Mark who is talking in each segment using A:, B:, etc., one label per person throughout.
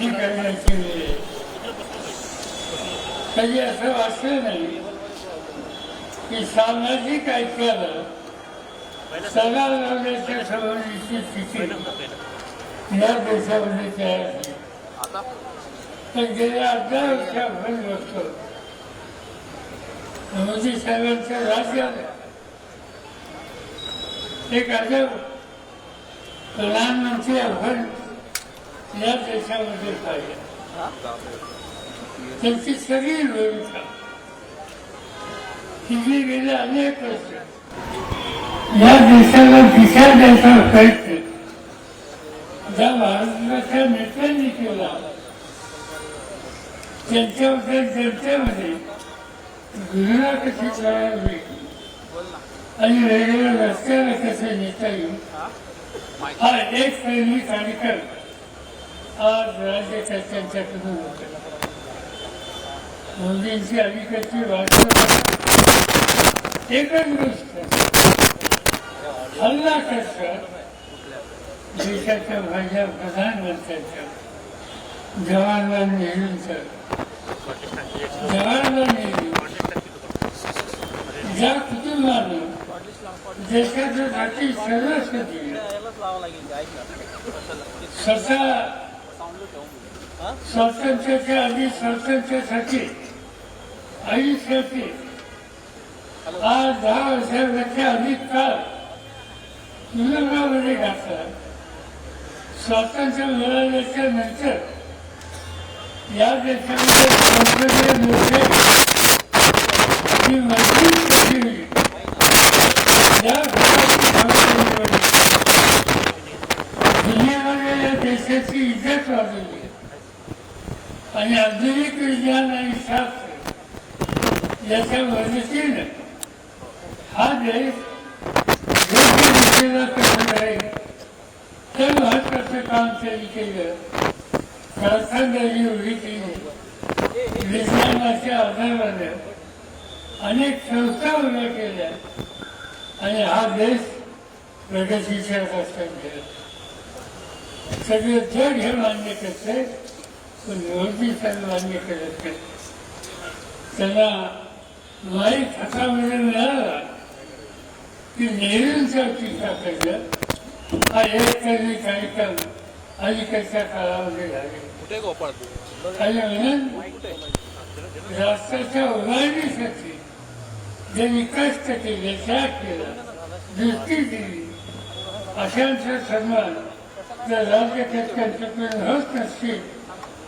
A: ही करण्याची वेळ आहे कधी असं वाटलं नाही की सामनाजी काय केलं सगळा लावण्याच्या संबंधीची स्थिती या देशामध्ये तयार झाली पण गेल्या अठरा आपण बघतो मोदी साहेबांच्या राज्यात एक अजब प्रधानमंत्री आपण या देशामध्ये पाहिजे. त्यांची सगळी भूमिका ही जी गेले अनेक वर्ष. या देशाला दिशा द्यायचा प्रयत्न ज्या महाराष्ट्राच्या नेत्यांनी केला त्यांच्याबद्दल जनतेमध्ये घृणा कशी करायला करावी आणि वेगवेगळ्या रस्त्याला कसं नेता येईल हा एक पहिली कार्यक्रम आज राज्यकर्त्यांच्याकडून होता मोदींची अलीकडची भाषण एकच गोष्ट हल्ला करतात देशाच्या माझ्या प्रधानमंत्र्यांच्या जवाहरलाल नेहरूंचा जवाहरलाल नेहरू ज्या कुटुंबानं देशाचं जाती सर्वस्व दिलं स्वतः स्वातंत्र्याच्या आधी स्वातंत्र्यासाठी आयुष्याची आज दहा वर्षापेक्षा अधिक काळ तुरुंगामध्ये घातला स्वातंत्र्य मिळाल्याच्या नंतर या देशामध्ये लोकशाही ही मजबूत कशी होईल या या देशाची इज्जत वाढवली आणि आधुनिक विज्ञान आणि शास्त्र याच्या मदतीनं हा देश योग्य दिशेला कसं जाईल ते महत्वाचं काम त्यांनी केलं कारखानदारी उभी केली विज्ञानाच्या आधाराने अनेक संस्था उभ्या केल्या आणि हा देश प्रगतीच्या रस्त्यात गेला सगळे जग हे मान्य करते पण मोदी साहेब मान्य करत नाही. त्यांना माहीत हातामध्ये मिळाला की नेहरूंचा टीका करणं हा एक तरी कार्यक्रम अलीकडच्या काळामध्ये झाले. आणि म्हणून राष्ट्राच्या उभारणीसाठी ज्यांनी कष्ट केले त्याग केला दृष्टी दिली अशांचा सन्मान जर राज्यकर्त्यांच्याकडून होत नसतील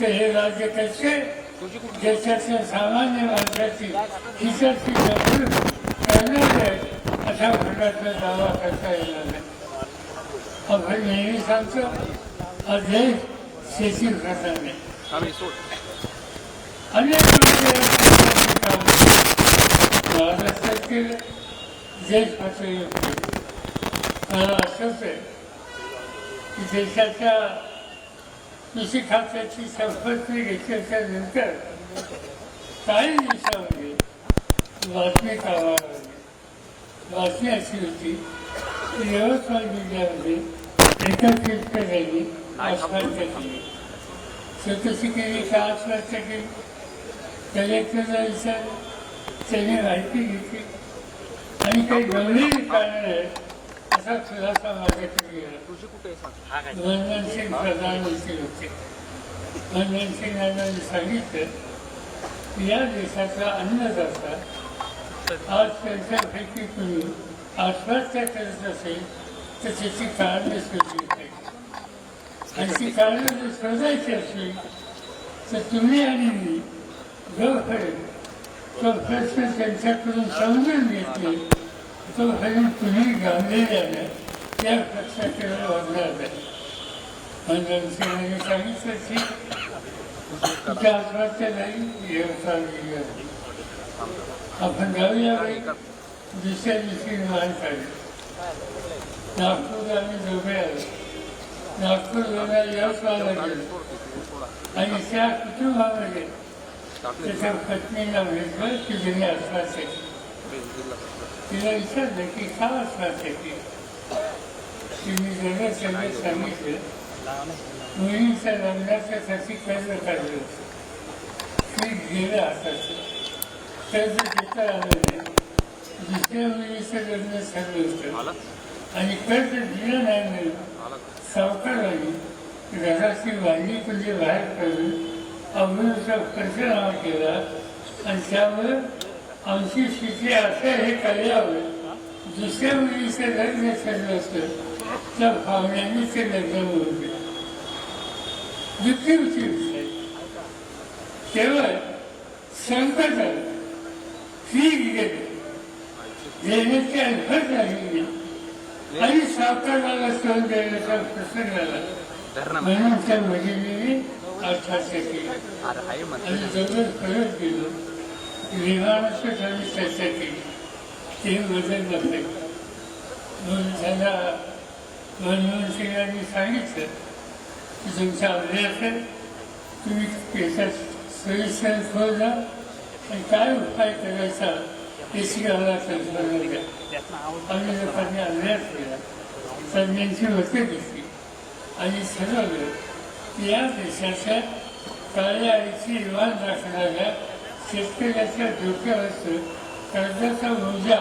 A: तर हे राज्यकर्ते देशाच्या सामान्य माणसाची हिशाची जपून करणार आहे अशा प्रकारचा दावा करता येणार नाही. आपण नेहमी सांगतो हा देश शेती
B: आम्ही सोड.
A: अनेक महाराष्ट्रात केलं देश पातळीवर. मला असंच आहे देशाच्या कृषी खात्याची संपत्ती घेतल्याच्या नंतर काही दिवसामध्ये बातमी कामावर बातमी अशी होती. की यवतमाळ जिल्ह्यामध्ये एकत्रित केलेली आत्महत्या केली स्वतःची केली का आत्महत्या केली कलेक्टरला विचारलं. त्याने माहिती घेतली. आणि काही गंभीर कारण आहे असा खुलासा माझ्याकडे गेला
B: सिंग
A: प्रधानमंत्री होते सिंग यांना सांगितलं की या देशाचा अन्नदाता आज त्यांच्यापैकी तुम्ही आत्महत्या करत असेल तर त्याची कारणे शोधली पाहिजे आणि ती कारणे जर शोधायची असेल तर तुम्ही आणि मी जो खरे तो प्रश्न त्यांच्याकडून समजून घेतले तोपर्यंत तुम्ही गांभीर्याने त्या प्रश्नाकडे वागणार नाही मनमोहन सिंगांनी सांगितलं की तुझ्या आत्महत्या नाही व्यवसाय आपण जाऊया बाई दुसऱ्या दिवशी विमान काढलं नागपूर आम्ही दोघे आलो नागपूर दोघा यवतमाळला गेलो आणि त्या कुटुंबामध्ये त्याच्या पत्नीला भेटलं की तिने आत्महत्या तिला विचारलं की का सांगितलं मुलींच्या लग्नाच्यासाठी कर्ज काढलं ते गेलं हाताचं कर्ज आलं नाही दुसऱ्या मुलीचं लग्न होतं आणि कर्ज दिलं नाही मिळून सावकाराने घराची वाहिनी म्हणजे बाहेर काढून अमृतचा पंचनामा केला आणि त्यामुळे आमची स्थिती असं हे कळल्यावर दुसऱ्या मुलीचं लग्न ठरलं असतं त्या पाहुण्यांनी ते लग्न होऊन दिलं दुःखी होती विषय केवळ संकट फी गेली. देण्याची अल्फत झाली आणि सावकाराला सण देण्याचा प्रसंग झाला. म्हणून त्या वडिलांनी आत्महत्या केली.
B: अरे आहे म्हणते
A: आणि जवळ परत गेलो. विमानाचं आम्ही चर्चा केली ते वजन नसले म्हणून त्यांना मनमोहन सिंगांनी सांगितलं की तुमचा अभ्यास आहे तुम्ही त्याचा सोयीस्कर खोजा आणि काय उपाय करायचा याची आम्हाला कल्पना द्या आम्ही लोकांनी अभ्यास केला. तज्ञांची होते घेतली. आणि ठरवलं की या देशाच्या काळ्या आईची इमान राखणाऱ्या शेतकऱ्याच्या डोक्यावरचं कर्जाचा ओझा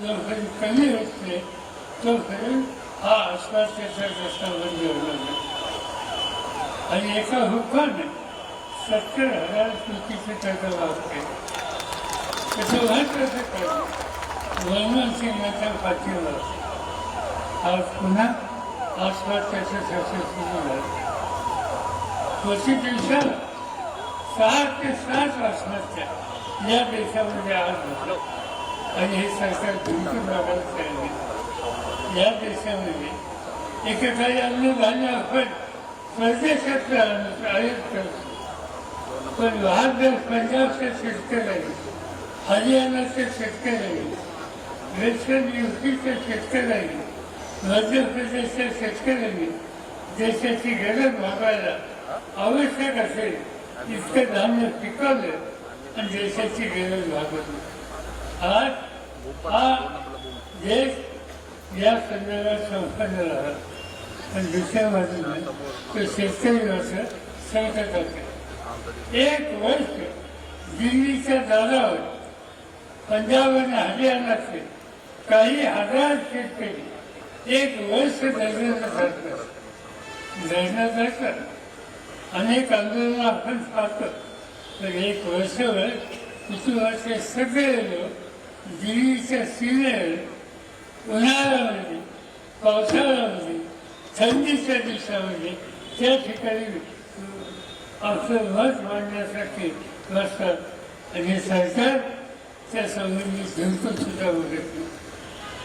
A: जो जोपर्यंत कमी असते तो तोपर्यंत हा आश्वासाचा रस्ता जेवला जातो आणि एका हुकाने सत्तर हजार कोटीचे कर्ज वाचते त्याचं महत्वाचं कर्ज मनमोहन सिंगाच्या पाठीवर आज पुन्हा आत्महत्याचं चर्चा सुरू झालं. क्वचित देशात सहा ते सात आत्महत्या या देशामध्ये आज होतात आणि हे सरकार बिलकुल प्रमाणात तयार या देशामध्ये एकेकाळी अन्न धान्य आपण अन्न आयात करतो. पण बहादर पंजाबच्या शेतकऱ्यांनी हरियाणाच्या शेतकऱ्यांनी वेस्टर्न युपीच्या शेतकऱ्यांनी मध्य प्रदेशच्या शेतकऱ्यांनी देशाची गरज भागायला आवश्यक असेल इतकं धान्य पिकवलं आणि देशाची गरज भागवली आज हा देश या संदर्भात संपन्न राहिला पण दुसऱ्या बाजूने तो शेतकरी वर्ष संकट असेल एक वर्ष दिल्लीच्या दारावर पंजाब आणि हरियाणाचे काही हजार शेतकरी एक वर्ष धरण्याचं धरतात धरण्यात अनेक आंदोलनं आपण पाहतो. तर एक वर्षभर कुटुंबाचे सगळे लोक दिल्लीच्या सीमेवर उन्हाळ्यामध्ये पावसाळ्यामध्ये थंडीच्या दिवसामध्ये त्या ठिकाणी आपलं मत मांडण्यासाठी बसतात. आणि सरकार त्या संबंधी सुद्धा बघत नाही.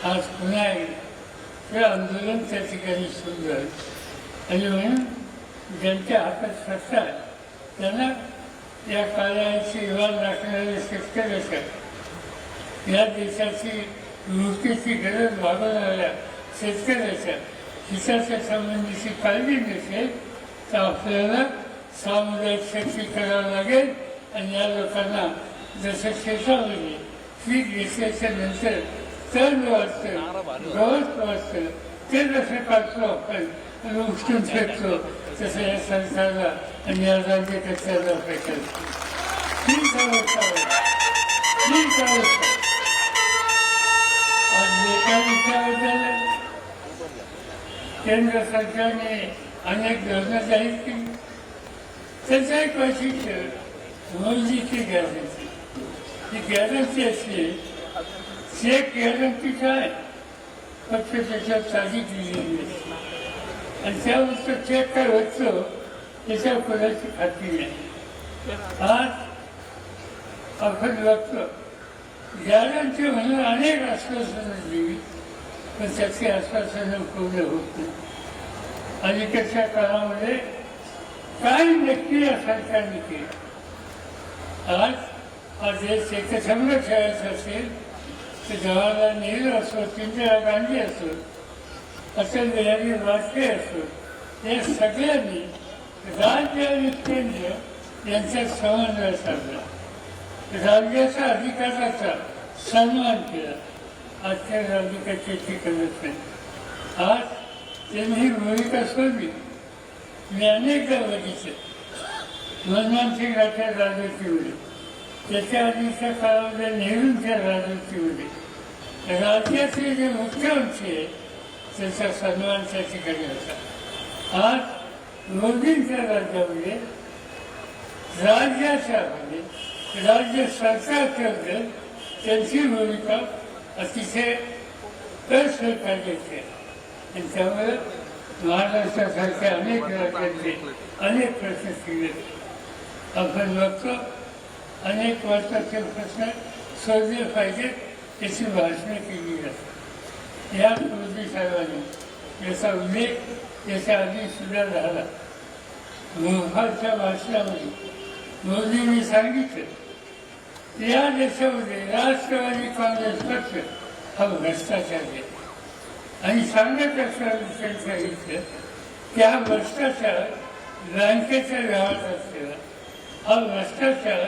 A: आज पुन्हा एकदा ते आंदोलन त्या ठिकाणी सुरू झालं. आणि म्हणून ज्यांच्या हातात सत्ता त्यांना या कार्याची इवान राखणारे शेतकऱ्याच्या या देशाची वृत्तीची गरज भागवणाऱ्या शेतकऱ्याच्या हिताच्या संबंधीची काळजी नसेल तर आपल्याला सामुदायिक शक्ती करावं लागेल आणि या लोकांना जसं शेतामध्ये म्हणजे पीक घेतल्याच्या नंतर तण वाचतं गवत वाचतं ते जसं काढतो आपण आणि फेकतो तसं या सरकारला आणि या राज्यकर्त्याला फेकायचं हीच अवस्था आहे हीच अवस्था आज बेकारी त्याबद्दल केंद्र सरकारने अनेक योजना जाहीर केली त्याचं एक वैशिष्ट्य मोदीची गॅरंटी ही गॅरंटी असली चेक गॅरंटी काय फक्त त्याच्यात तारीख दिलेली असते आणि त्यावर चेक काय होतो त्याच्यावर कोणाची खात्री नाही आज आपण बघतो गॅरंटी म्हणून अनेक आश्वासनं दिली पण त्याची आश्वासनं पूर्ण होत नाही. अलीकडच्या काळामध्ये काय नक्की या सरकारने केलं. आज हा देश एकसंघ खेळायचा असेल तर जवाहरलाल नेहरू असो इंदिरा गांधी असो अटल बिहारी वाजपेयी असो या सगळ्यांनी राज्य आणि केंद्र यांच्यात समन्वय साधला राज्याच्या अधिकाराचा सन्मान केला. आजच्या राज्यकाची ठिकाणच नाही आज त्यांनी ही भूमिका सोडली मी अनेकदा बघितलं मनमोहन सिंग राजच्या राजवटीमध्ये त्याच्या आधीच्या काळामध्ये नेहरूंच्या राजवटीमध्ये राज्याचे जे मुख्यमंत्री आहे त्याचा सन्मान त्या ठिकाणी होता आज मोदींच्या राज्यामध्ये राज्याच्या म्हणजे राज्य सरकारच्या त्यांची भूमिका अतिशय असहकार्याची आहे आणि त्यामुळे महाराष्ट्रासारख्या अनेक राज्यांचे अनेक प्रश्न शिकले आपण बघतो अनेक महत्त्वाचे प्रश्न सोडले पाहिजेत याची भाषणं केली जातात या मोदी साहेबांनी याचा उल्लेख याच्या आधी सुद्धा झाला. मोहाच्या भाषणामध्ये मोदींनी सांगितलं या देशामध्ये राष्ट्रवादी काँग्रेस पक्ष हा भ्रष्टाचार आहे. आणि सांगत असताना सांगितलं की हा भ्रष्टाचार बँकेच्या व्यवहारात असलेला हा भ्रष्टाचार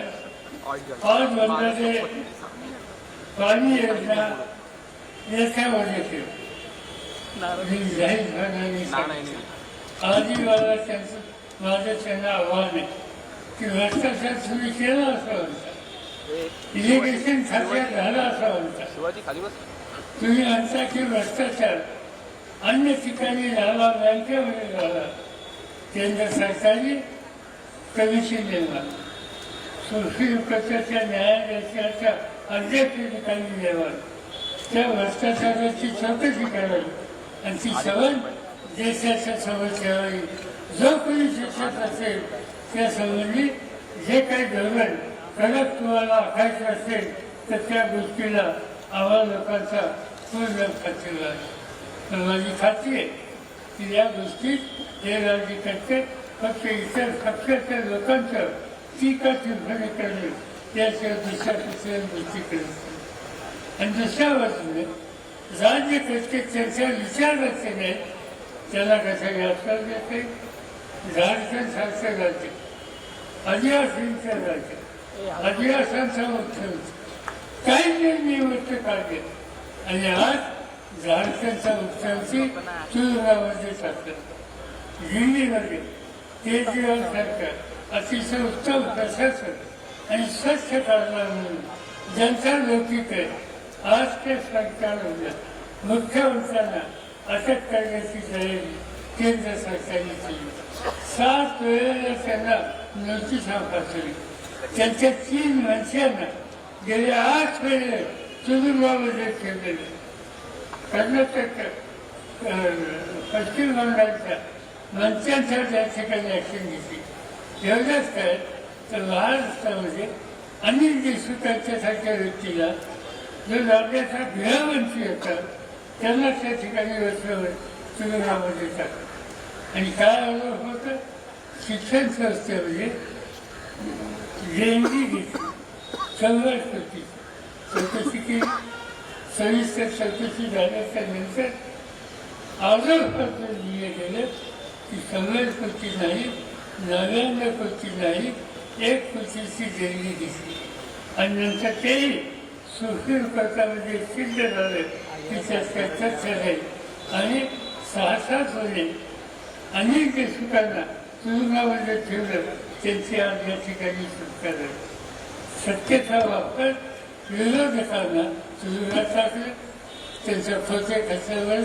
A: आज बंदाचे पाणी योजना सांगितलं आधी मला त्यांचं माझं त्यांना आव्हान आहे की भ्रष्टाचार तुम्ही केला असं म्हणता इरिगेशन खात्यात झाला असं म्हणता तुम्ही म्हणता की भ्रष्टाचार अन्य ठिकाणी झाला बँकेमध्ये झाला केंद्र सरकारने कमिशन देणार सुप्रीम कोर्टाच्या न्यायाधीशाच्या अध्यक्षतेखाली देणार त्या भ्रष्टाचाराची चौकशी करावी. आणि ती सवय देशाच्या समज ठेवावी. जो कोणी शिक्षक असेल त्यासंबंधी जे काही धोरण कडक तुम्हाला आखायचं असेल तर त्या गोष्टीला आम्हा लोकांचा पूर्ण खात्री आहे तर माझी खात्री आहे की या गोष्टीत हे राज्यकर्ते फक्त इतर पक्षाच्या लोकांचं टीका टिप्पणी करणे याशिवाय दुसऱ्या दुसऱ्या गोष्टी करत आणि दुसऱ्या बाजूने राज्यकर्ते त्यांच्या विचाराचे त्याला कसं यात्रा देते? झारखंडसारखं राज्य. आदिवासींचं राज्य. आदिवासांचा मुख्यमंत्री काही निर्णय गोष्ट काढले आणि आज झारखंडचा मुख्यमंत्री तुळगामध्ये टाकलं दिल्लीमध्ये केजरीवाल सरकार अतिशय उत्तम प्रशासन आणि स्वच्छ कारभार म्हणून जनता लौकिक आहे आज ते सरकारमध्ये मुख्यमंत्र्यांना अटक करण्याची तयारी केंद्र सरकारने केली. सात वेळेला त्यांना नोटीस पाठवली. त्यांच्या तीन मंत्र्यांना गेले आठ वेळे तुरुंगामध्ये ठेवलेले कर्नाटक पश्चिम बंगालच्या मंत्र्यांच्या त्या ठिकाणी ऍक्शन घेतली. एवढंच काय तर महाराष्ट्रामध्ये अनिल देशमुख यांच्यासारख्या व्यक्तीला जो राज्याचा गृहमंत्री होता त्यांना त्या ठिकाणी रस्त्यावर तुम्ही नावं देतात आणि काय अनुभव होतं? शिक्षण संस्थेमध्ये जयंती घेतली. संघर्ष होती. चौकशी केली. सविस्तर चौकशी झाल्याच्यानंतर आदरपत्र दिले गेले की संघर्ष कृती नाही नव्याण्णव कृती नाही एक कृतीची देणगी घेतली. आणि नंतर तेही सुप्रीम कोर्टामध्ये सिद्ध झालं. तिच्या चर्चा झाली आणि सहा सात अनेक देशमुखांना तुरुंगामध्ये ठेवलं. त्यांची आज या ठिकाणी सुटका झाली सत्तेचा वापर विरोधकांना तुरुंगात टाकलं. त्यांच्या खोटे खर्चावर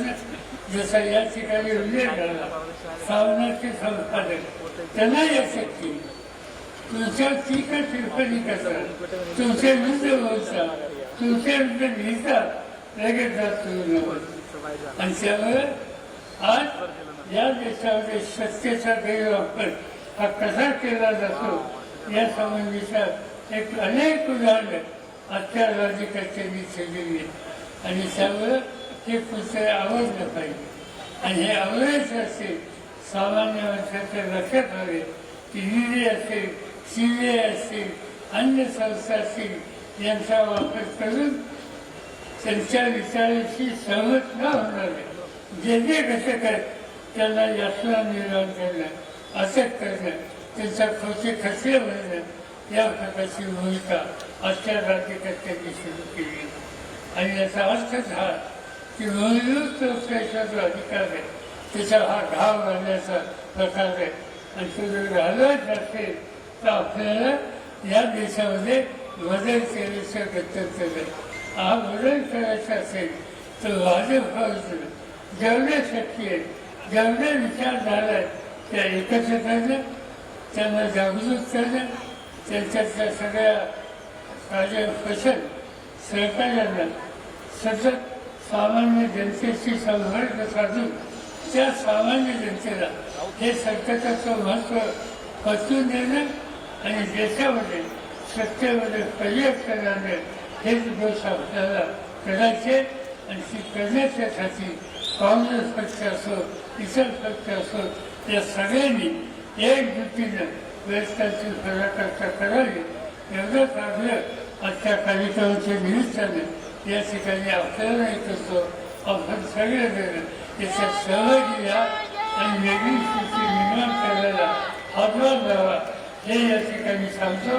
A: जसा या ठिकाणी उल्लेख झाला सावनाचे संपादक त्यांना या शक्ती. तुमच्या टीका टिप्पणी करतात तुमचे विरुद्ध बोलता. तुमच्या विरुद्ध लिहिता लगेच जात तुरुंगावर आणि त्यामुळे आज या देशामध्ये सत्तेचा गैरवापर हा कसा केला जातो या संबंधीचा एक अनेक उदाहरणं आजच्या राज्यकर्त्यांनी ठेवलेली आहेत आणि त्यामुळे हे पुस्तक आवडलं पाहिजे आणि हे आवडायचं असेल सामान्य माणसाच्या लक्षात हवे की डी असेल सी बी आय अन्य संस्था असतील यांचा वापर करून त्यांच्या विचाराशी सहमत न होणारे जे जे घटक त्यांना यातना निर्माण करणं अटक करणं त्यांचा खोटे खचले बनणं या प्रकारची भूमिका आजच्या राज्यकर्त्यांनी सुरू केली आहे. आणि याचा अर्थच हा की मूलभूत लोकशाहीचा जो अधिकार आहे त्याचा हा घाव घालण्याचा प्रकार आहे आणि तो जर घालवायचा असेल तर आपल्याला या देशामध्ये वजन केल्याचं गत्यंतर आहे. हा वजन करायचा असेल तर भाजप जेवढे शक्य आहे जेवढे विचार झाला त्या एकत्र करणं त्यांना जागृत करणं त्यांच्यातल्या सगळ्या साध्या फसल सहकार्यांना सतत सामान्य जनतेशी संपर्क साधून त्या सामान्य जनतेला हे संकटाचं महत्त्व पचवून देणं आणि देशामध्ये सत्तेमध्ये प्रयोग करण्याने हेच दोष आपल्याला करायचे आणि ती करण्याच्यासाठी काँग्रेस पक्ष असो इतर पक्ष असो या सगळ्यांनी एकजुटीनं व्यवस्थाची फराकाष्ठा करावी एवढंच आग्रह आजच्या कार्यक्रमाच्या निमित्तानं या ठिकाणी आपल्याला येत असतो आपण सगळे जण याच्यात सहभागी घ्या आणि वेगळी स्थिती निर्माण करायला हातभार लावा हे या ठिकाणी सांगतो